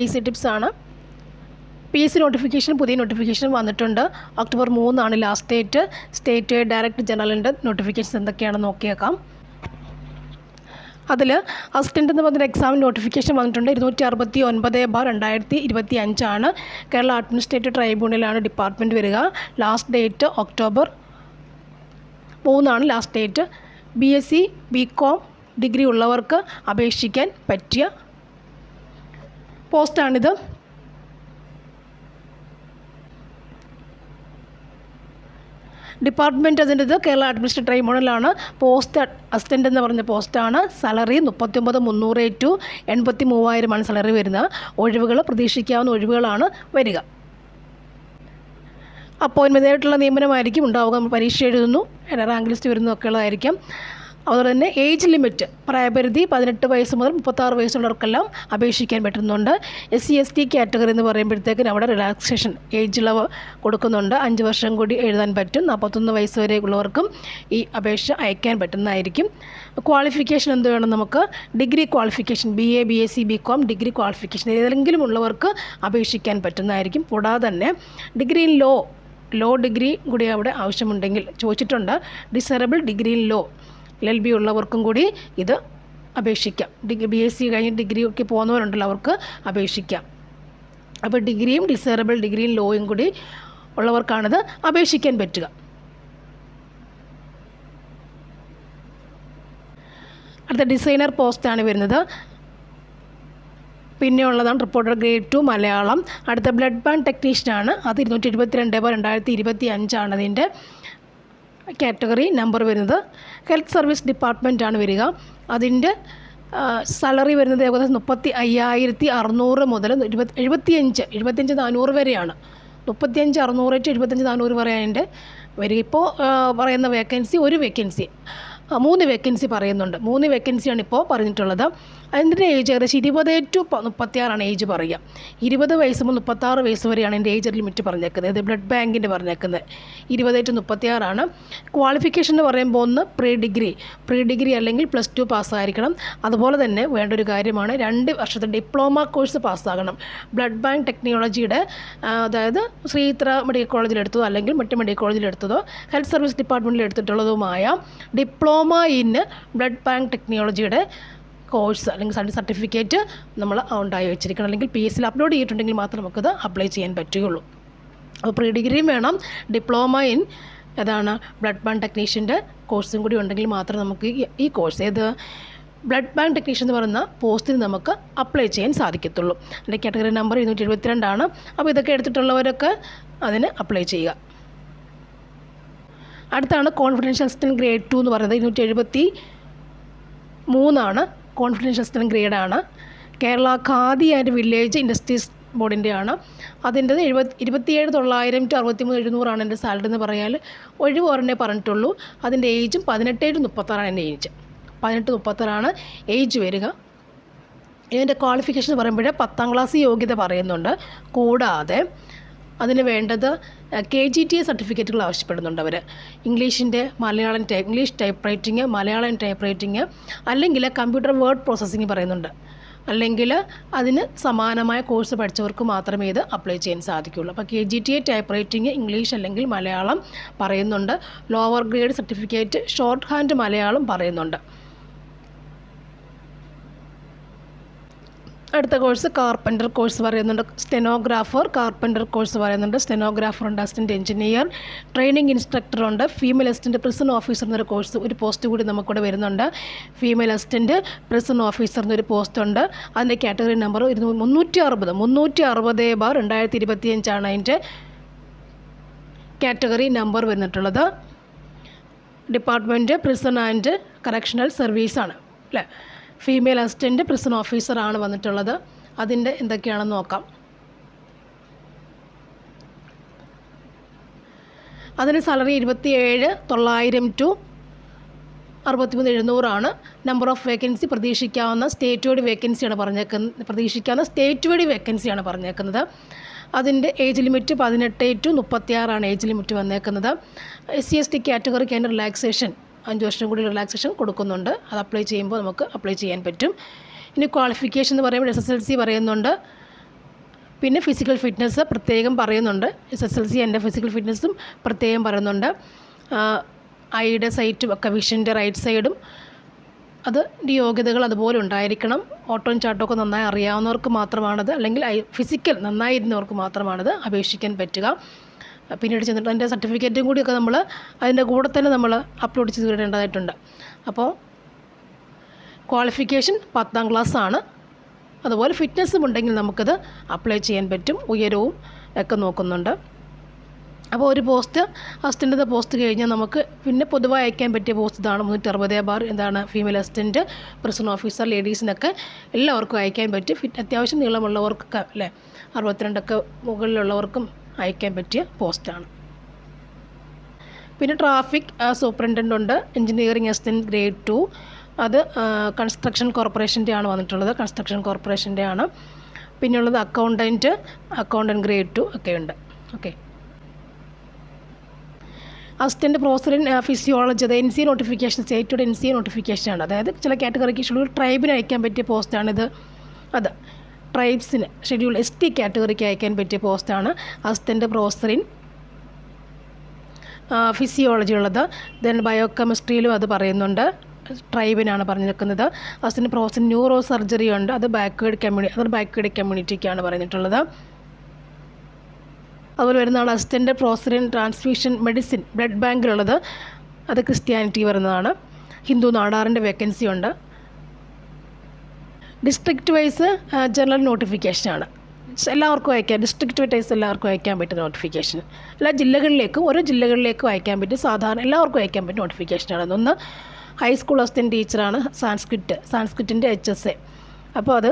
P C tips ആണ്. P S C notification പുതിയ notification വന്നിട്ടുണ്ട്. ഒക്ടോബർ മൂന്നാണ് ലാസ്റ്റ് ഡേറ്റ് സ്റ്റേറ്റ് ഡയറക്ടർ ജനറലിന്റെ നോട്ടിഫിക്കേഷൻസ് എന്തൊക്കെയാണെന്ന് നോക്കിയേക്കാം. അതിൽ അസിസ്റ്റന്റ് എന്ന് പറഞ്ഞ എക്സാം നോട്ടിഫിക്കേഷൻ വന്നിട്ടുണ്ട്. ഇരുന്നൂറ്റി അറുപത്തി ഒൻപത് ബാർ രണ്ടായിരത്തി ഇരുപത്തി അഞ്ചാണ് കേരള അഡ്മിനിസ്ട്രേറ്റീവ് ട്രൈബ്യൂണലാണ് ഡിപ്പാർട്ട്മെന്റ് വരിക. ലാസ്റ്റ് ഡേറ്റ് ഒക്ടോബർ മൂന്നാണ് last date B S C B com degree ഉള്ളവർക്ക് അപേക്ഷിക്കാൻ പറ്റിയ പോസ്റ്റാണിത്. ഡിപ്പാർട്ട്മെന്റ് അതിന്റെത് കേരള അഡ്മിനിസ്ട്രേറ്റീവ് ട്രൈബ്യൂണലാണ്. പോസ്റ്റ് അസിസ്റ്റന്റ് എന്ന് പറഞ്ഞ പോസ്റ്റാണ്. സാലറി മുപ്പത്തൊമ്പത് മുന്നൂറ് ടു എൺപത്തി മൂവായിരമാണ് സാലറി വരുന്നത്. ഒഴിവുകൾ പ്രതീക്ഷിക്കാവുന്ന ഒഴിവുകളാണ് വരിക. അപ്പോയിൻമെന്റ് ആയിട്ടുള്ള നിയമനമായിരിക്കും ഉണ്ടാവുക. നമ്മൾ പരീക്ഷ എഴുതുന്നു. റാങ്ക് ലിസ്റ്റ് വരുന്നതൊക്കെ ഉള്ളതായിരിക്കും അതുപോലെ തന്നെ ഏജ് ലിമിറ്റ് പ്രായപരിധി പതിനെട്ട് വയസ്സ് മുതൽ മുപ്പത്താറ് വയസ്സുള്ളവർക്കെല്ലാം അപേക്ഷിക്കാൻ പറ്റുന്നുണ്ട്. S C S T category എന്ന് പറയുമ്പോഴത്തേക്കിന് അവിടെ റിലാക്സേഷൻ ഏജ് ഇളവ് കൊടുക്കുന്നുണ്ട്. അഞ്ച് വർഷം കൂടി എഴുതാൻ പറ്റും. നാൽപ്പത്തൊന്ന് വയസ്സ് വരെ ഉള്ളവർക്കും ഈ അപേക്ഷ അയക്കാൻ പറ്റുന്നതായിരിക്കും. ക്വാളിഫിക്കേഷൻ എന്ത് വേണം നമുക്ക്? Degree qualification B A B S C B com degree qualification ഏതെങ്കിലും ഉള്ളവർക്ക് അപേക്ഷിക്കാൻ പറ്റുന്നതായിരിക്കും. കൂടാതെ തന്നെ degree in law law degree കൂടി അവിടെ ആവശ്യമുണ്ടെങ്കിൽ ചോദിച്ചിട്ടുണ്ട്. Desirable degree in law L L B ഉള്ളവർക്കും കൂടി ഇത് അപേക്ഷിക്കാം. ഡിഗ്രി ബി എസ് സി കഴിഞ്ഞ് ഡിഗ്രി ഒക്കെ പോകുന്നവരുണ്ടല്ലോ അവർക്ക് അപേക്ഷിക്കാം. അപ്പോൾ ഡിഗ്രിയും ഡിസേറബിൾ ഡിഗ്രിയും ലോയും കൂടി ഉള്ളവർക്കാണിത് അപേക്ഷിക്കാൻ പറ്റുക. അടുത്ത ഡിസൈനർ പോസ്റ്റാണ് വരുന്നത്. പിന്നെ ഉള്ളതാണ് റിപ്പോർട്ടർ ഗ്രേഡ് ടു മലയാളം. അടുത്ത ബ്ലഡ് ബാങ്ക് ടെക്നീഷ്യനാണ്. അത് ഇരുന്നൂറ്റി എഴുപത്തി രണ്ട് ബാർ രണ്ടായിരത്തി ഇരുപത്തി അഞ്ചാണ് അതിന്റെ കാറ്റഗറി നമ്പർ വരുന്നത്. ഹെൽത്ത് സർവീസ് ഡിപ്പാർട്ട്മെന്റാണ് വരിക. അതിന്റെ സാലറി വരുന്നത് ഏകദേശം മുപ്പത്തി അയ്യായിരത്തി അറുന്നൂറ് മുതൽ ഇരുപത്തി എഴുപത്തിയഞ്ച് എഴുപത്തിയഞ്ച് നാനൂറ് വരെയാണ്. മുപ്പത്തിയഞ്ച് അറുന്നൂറ് ടു എഴുപത്തഞ്ച് നാനൂറ് വരെ അതിന്റെ വരിക. ഇപ്പോൾ പറയുന്ന വേക്കൻസി ഒരു വേക്കൻസി മൂന്ന് വേക്കൻസി പറയുന്നുണ്ട്. മൂന്ന് വേക്കൻസിയാണ് ഇപ്പോൾ പറഞ്ഞിട്ടുള്ളത്. അതിന്റെ ഏജ് ഏകദേശം ഇരുപത് ടു മുപ്പത്തിയാറാണ് ഏജ് പറയുക. ഇരുപത് വയസ്സ് മുതൽ മുപ്പത്താറ് വയസ്സ് വരെയാണ് എന്റെ ഏജ് ലിമിറ്റ് പറഞ്ഞേക്കുന്നത്. ഇത് ബ്ലഡ് ബാങ്കിന്റെ പറഞ്ഞേക്കുന്നത്. ഇരുപത് ടു മുപ്പത്തിയാറാണ്. ക്വാളിഫിക്കേഷൻ എന്ന് പറയുമ്പോൾ ഒന്ന് പ്രീ ഡിഗ്രി പ്രീ ഡിഗ്രി അല്ലെങ്കിൽ പ്ലസ് ടു പാസ്സായിരിക്കണം അതുപോലെ തന്നെ വേണ്ട ഒരു കാര്യമാണ് രണ്ട് വർഷത്തെ ഡിപ്ലോമ കോഴ്സ് പാസ്സാകണം ബ്ലഡ് ബാങ്ക് ടെക്നോളജിയുടെ അതായത് ശ്രീത്ര മെഡിക്കൽ കോളേജിൽ എടുത്തതോ അല്ലെങ്കിൽ മറ്റ് മെഡിക്കൽ കോളേജിൽ എടുത്തതോ ഹെൽത്ത് സർവീസ് ഡിപ്പാർട്ട്മെന്റിൽ എടുത്തിട്ടുള്ളതുമായ ഡിപ്ലോമ ഇൻ ബ്ലഡ് ബാങ്ക് ടെക്നോളജിയുടെ കോഴ്സ് അല്ലെങ്കിൽ സർട്ടിഫിക്കറ്റ് നമ്മൾ ഉണ്ടായി വെച്ചിരിക്കണം. അല്ലെങ്കിൽ പി എസ് സിൽ അപ്ലോഡ് ചെയ്തിട്ടുണ്ടെങ്കിൽ മാത്രം നമുക്കത് അപ്ലൈ ചെയ്യാൻ പറ്റുകയുള്ളൂ. അപ്പോൾ പ്രീ ഡിഗ്രിയും വേണം. ഡിപ്ലോമ ഇൻ അതാണ് ബ്ലഡ് ബാങ്ക് ടെക്നീഷ്യന്റെ കോഴ്സും കൂടി ഉണ്ടെങ്കിൽ മാത്രം നമുക്ക് ഈ- കോഴ്സ് ഏത്? ബ്ലഡ് ബാങ്ക് ടെക്നീഷ്യൻ എന്ന് പറയുന്ന പോസ്റ്റിന് നമുക്ക് അപ്ലൈ ചെയ്യാൻ സാധിക്കത്തുള്ളൂ. എന്റെ കാറ്റഗറി നമ്പർ ഇരുന്നൂറ്റി എഴുപത്തിരണ്ടാണ് അപ്പോൾ ഇതൊക്കെ എടുത്തിട്ടുള്ളവരൊക്കെ അതിന് അപ്ലൈ ചെയ്യുക. അടുത്താണ് കോൺഫിഡൻഷ്യൽ അസിസ്റ്റന്റ് ഗ്രേഡ് ടു എന്ന് പറയുന്നത്. ഇരുന്നൂറ്റി എഴുപത്തി മൂന്നാണ് confidential assistant ഗ്രേഡാണ് Kerala Khadi and village industries ബോർഡിന്റെയാണ്. അതിന്റെ എഴുപത്തി ഇരുപത്തിയേഴ് തൊള്ളായിരം ടു അറുപത്തി മൂന്ന് എഴുന്നൂറാണ് എന്റെ സാലറി എന്ന് പറയാൽ ഒഴിവ് ഒരെണ്ണേ പറഞ്ഞിട്ടുള്ളൂ. അതിന്റെ ഏജും പതിനെട്ടേഴ് മുപ്പത്താറാണ് എന്റെ ഏജ് പതിനെട്ട് മുപ്പത്താറാണ് ഏജ് വരിക. ഇതിന്റെ ക്വാളിഫിക്കേഷൻ എന്ന് പറയുമ്പോൾ പത്താം ക്ലാസ് യോഗ്യത പറയുന്നുണ്ട്. കൂടാതെ അതിന് വേണ്ടത് കെ ജി ടി എ സർട്ടിഫിക്കറ്റുകൾ ആവശ്യപ്പെടുന്നുണ്ട് അവർ ഇംഗ്ലീഷിന്റെ Malayalam type English typewriting Malayalam typewriting അല്ലെങ്കിൽ കമ്പ്യൂട്ടർ വേർഡ് പ്രോസസ്സിംഗ് പറയുന്നുണ്ട്. അല്ലെങ്കിൽ അതിന് സമാനമായ കോഴ്സ് പഠിച്ചവർക്ക് മാത്രമേ ഇത് അപ്ലൈ ചെയ്യാൻ സാധിക്കുകയുള്ളൂ അപ്പോൾ K G T A typewriting English അല്ലെങ്കിൽ മലയാളം പറയുന്നുണ്ട്. Lower grade certificate shorthand Malayalam പറയുന്നുണ്ട്. അടുത്ത കോഴ്സ് കാർപ്പന്റർ കോഴ്സ് പറയുന്നുണ്ട്. സ്റ്റെനോഗ്രാഫർ കാർപ്പന്റർ കോഴ്സ് പറയുന്നുണ്ട്. സ്റ്റെനോഗ്രാഫർ ഉണ്ട് അസിസ്റ്റന്റ് എഞ്ചിനീയർ ട്രെയിനിങ് ഇൻസ്ട്രക്ടർ ഉണ്ട്. ഫീമെയിൽ അസിസ്റ്റന്റ് പ്രിസൺ ഓഫീസർ എന്നൊരു കോഴ്സ് ഒരു പോസ്റ്റ് കൂടി നമുക്കിവിടെ വരുന്നുണ്ട്. ഫീമെയിൽ അസിസ്റ്റന്റ് പ്രിസൺ ഓഫീസർ എന്നൊരു പോസ്റ്റ് ഉണ്ട്. അതിന്റെ കാറ്റഗറി നമ്പർ ഇരുന്നൂ മുന്നൂറ്റി അറുപത് മുന്നൂറ്റി അറുപത് ബാർ രണ്ടായിരത്തി ഇരുപത്തിയഞ്ചാണ് അതിന്റെ കാറ്റഗറി നമ്പർ വന്നിട്ടുള്ളത്. ഡിപ്പാർട്ട്മെന്റ് പ്രിസൺ ആൻഡ് കറക്ഷണൽ സർവീസാണ് അല്ലേ? ഫീമെയിൽ അസിസ്റ്റന്റ് പ്രിസൺ ഓഫീസറാണ് വന്നിട്ടുള്ളത്. അതിന്റെ എന്തൊക്കെയാണെന്ന് നോക്കാം. അതിന് സാലറി ഇരുപത്തിയേഴ് തൊള്ളായിരം ടു അറുപത്തിമൂന്ന് എഴുന്നൂറാണ് നമ്പർ ഓഫ് വേക്കൻസി പ്രതീക്ഷിക്കാവുന്ന സ്റ്റേറ്റ് വൈഡ് വേക്കൻസിയാണ് പറഞ്ഞേക്കുന്നത് പ്രതീക്ഷിക്കാവുന്ന സ്റ്റേറ്റ് വൈഡ് വേക്കൻസിയാണ് പറഞ്ഞേക്കുന്നത്. അതിന്റെ ഏജ് ലിമിറ്റ് പതിനെട്ട് ടു മുപ്പത്തിയാറാണ് ഏജ് ലിമിറ്റ് വന്നേക്കുന്നത്. എസ് സി എസ് ടി കാറ്റഗറിക്ക് അതിന്റെ റിലാക്സേഷൻ അഞ്ച് വർഷം കൂടി റിലാക്സേഷൻ കൊടുക്കുന്നുണ്ട്. അത് അപ്ലൈ ചെയ്യുമ്പോൾ നമുക്ക് അപ്ലൈ ചെയ്യാൻ പറ്റും. ഇനി ക്വാളിഫിക്കേഷൻ എന്ന് പറയുമ്പോൾ എസ് എസ് എൽ സി പറയുന്നുണ്ട്. പിന്നെ ഫിസിക്കൽ ഫിറ്റ്നസ് പ്രത്യേകം പറയുന്നുണ്ട്. എസ് എസ് എൽ സി എന്റെ ഫിസിക്കൽ ഫിറ്റ്നസ്സും പ്രത്യേകം പറയുന്നുണ്ട്. ഐയുടെ സൈറ്റും ഒക്കെ വിഷന്റെ റൈറ്റ് സൈഡും അത് യോഗ്യതകൾ അതുപോലെ ഉണ്ടായിരിക്കണം. ഓട്ടവും ചാട്ടമൊക്കെ നന്നായി അറിയാവുന്നവർക്ക് മാത്രമാണത്. അല്ലെങ്കിൽ ഫിസിക്കൽ നന്നായിരുന്നവർക്ക് മാത്രമാണത് അപേക്ഷിക്കാൻ പറ്റുക. പിന്നീട് ചെന്നിട്ട് അതിന്റെ സർട്ടിഫിക്കറ്റും കൂടിയൊക്കെ നമ്മൾ അതിന്റെ കൂടെ തന്നെ നമ്മൾ അപ്ലോഡ് ചെയ്ത് വിടേണ്ടതായിട്ടുണ്ട്. അപ്പോൾ ക്വാളിഫിക്കേഷൻ പത്താം ക്ലാസ് ആണ്. അതുപോലെ ഫിറ്റ്നസ്സും ഉണ്ടെങ്കിൽ നമുക്കത് അപ്ലൈ ചെയ്യാൻ പറ്റും. ഉയരവും ഒക്കെ നോക്കുന്നുണ്ട്. അപ്പോൾ ഒരു പോസ്റ്റ് അസിസ്റ്റന്റ് പോസ്റ്റ് കഴിഞ്ഞാൽ നമുക്ക് പിന്നെ പൊതുവായി അയക്കാൻ പറ്റിയ പോസ്റ്റ് ഇതാണ്. മുന്നൂറ്റി ബാർ എന്താണ് ഫീമെയിൽ അസിസ്റ്റന്റ് പ്രിസൺ ഓഫീസർ ലേഡീസിനൊക്കെ എല്ലാവർക്കും അയക്കാൻ പറ്റും. ഫിറ്റ് അത്യാവശ്യം നീളമുള്ളവർക്കൊക്കെ അല്ലേ? അറുപത്തിരണ്ടൊക്കെ മുകളിലുള്ളവർക്കും അയക്കാൻ പറ്റിയ പോസ്റ്റാണ്. പിന്നെ ട്രാഫിക് സൂപ്രണ്ടന്റ് ഉണ്ട്. Engineering assistant grade two. അത് കൺസ്ട്രക്ഷൻ കോർപ്പറേഷന്റെ ആണ് വന്നിട്ടുള്ളത്. കൺസ്ട്രക്ഷൻ കോർപ്പറേഷന്റെ ആണ്. പിന്നെയുള്ളത് അക്കൗണ്ടന്റ് അക്കൗണ്ടന്റ് ഗ്രേഡ് ടു ഒക്കെ ഉണ്ട്. Okay. Assistant professor in physiology അത് എൻ സി നോട്ടിഫിക്കേഷൻ സ്റ്റേറ്റോട് എൻ സി നോട്ടിഫിക്കേഷൻ ആണ്. അതായത് ചില കാറ്റഗറിക്ക് ഷെഡ്യൂൾ ട്രൈബിന് അയക്കാൻ പറ്റിയ പോസ്റ്റാണിത്. അത്. ട്രൈബ്സിന് ഷെഡ്യൂൾ എസ് ടി കാറ്റഗറിക്ക് അയക്കാൻ പറ്റിയ പോസ്റ്റാണ് അസിസ്റ്റന്റ് പ്രൊഫസർ ഇൻ ഫിസിയോളജി ഉള്ളത്. ദെൻ ബയോകെമിസ്ട്രിയിലും അത് പറയുന്നുണ്ട്. ട്രൈബിനാണ് പറഞ്ഞു നിൽക്കുന്നത്. അസിസ്റ്റന്റ് പ്രൊഫസർ ന്യൂറോ സർജറി ഉണ്ട്. അത് ബാക്ക്വേഡ് കമ്മ്യൂണി അത് ബാക്ക്വേഡ് കമ്മ്യൂണിറ്റിക്കാണ് പറഞ്ഞിട്ടുള്ളത്. അതുപോലെ വരുന്നതാണ് assistant professor in transfusion medicine blood ബാങ്കിലുള്ളത് അത് ക്രിസ്ത്യാനിറ്റി വരുന്നതാണ്. ഹിന്ദു നാടാറിന്റെ വേക്കൻസി ഉണ്ട്. ഡിസ്ട്രിക്റ്റ് വൈസ് ജനറൽ നോട്ടിഫിക്കേഷനാണ് എല്ലാവർക്കും അയക്കാം. ഡിസ്ട്രിക്റ്റ് വൈസ് എല്ലാവർക്കും അയക്കാൻ പറ്റും നോട്ടിഫിക്കേഷൻ എല്ലാ ജില്ലകളിലേക്കും ഓരോ ജില്ലകളിലേക്കും അയക്കാൻ പറ്റും സാധാരണ എല്ലാവർക്കും അയക്കാൻ പറ്റും നോട്ടിഫിക്കേഷനാണ് ഒന്ന് ഹൈസ്കൂൾ അസിസ്റ്റന്റ് ടീച്ചറാണ് സാൻസ്ക്രിറ്റ് സാൻസ്ക്രിറ്റിന്റെ എച്ച് എസ് എ അപ്പോൾ അത്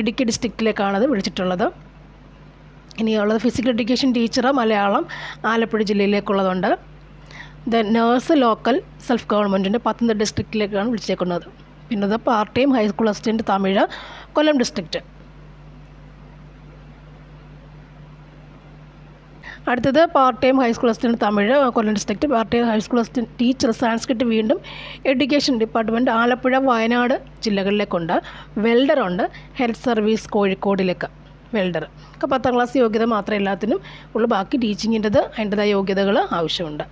ഇടുക്കി ഡിസ്ട്രിക്റ്റിലേക്കാണ് അത് വിളിച്ചിട്ടുള്ളത്. ഇനിയുള്ളത് physical education teacher Malayalam Alappuzha ജില്ലയിലേക്കുള്ളതുണ്ട്. Then nurse local self ഗവൺമെന്റിന്റെ പത്തനംതിട്ട ഡിസ്ട്രിക്റ്റിലേക്കാണ് വിളിച്ചേക്കുന്നത്. പിന്നെ part time high school assistant Tamil Kollam district അടുത്തത് part time high school assistant Tamil Kollam district part time high school assistant teacher Sanskrit വീണ്ടും education department Alappuzha Wayanad ജില്ലകളിലേക്കുണ്ട്. വെൽഡറുണ്ട് health service കോഴിക്കോടിലേക്ക് welder ഒക്കെ പത്താം ക്ലാസ് യോഗ്യത മാത്രമേ എല്ലാത്തിനും ഉള്ളൂ. ബാക്കി ടീച്ചിങ്ങിന്റെത് അതിന്റെതായ യോഗ്യതകൾ ആവശ്യമുണ്ട്.